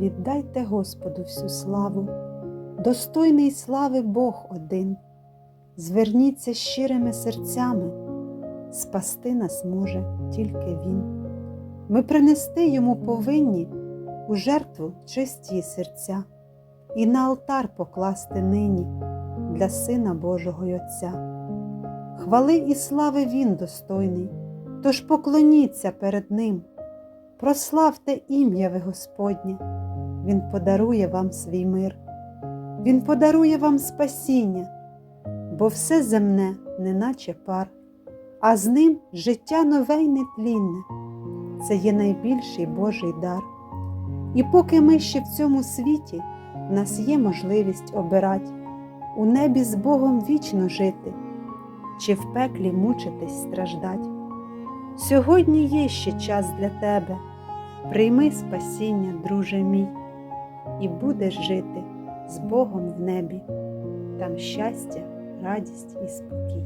віддайте Господу всю славу, достойний слави Бог один. Зверніться щирими серцями, спасти нас може тільки Він. Ми принести йому повинні у жертву чисті серця і на алтар покласти нині для Сина Божого й Отця. Хвали і слави Він достойний, тож поклоніться перед Ним, прославте ім'я ви Господнє, Він подарує вам свій мир, Він подарує вам спасіння, бо все земне, неначе пар, а з ним життя нове й нетлінне. Це є найбільший Божий дар. І поки ми ще в цьому світі, в нас є можливість обирати, у небі з Богом вічно жити, чи в пеклі мучитись страждать. Сьогодні є ще час для тебе, прийми спасіння, друже мій, і будеш жити з Богом в небі, там щастя, радість і спокій.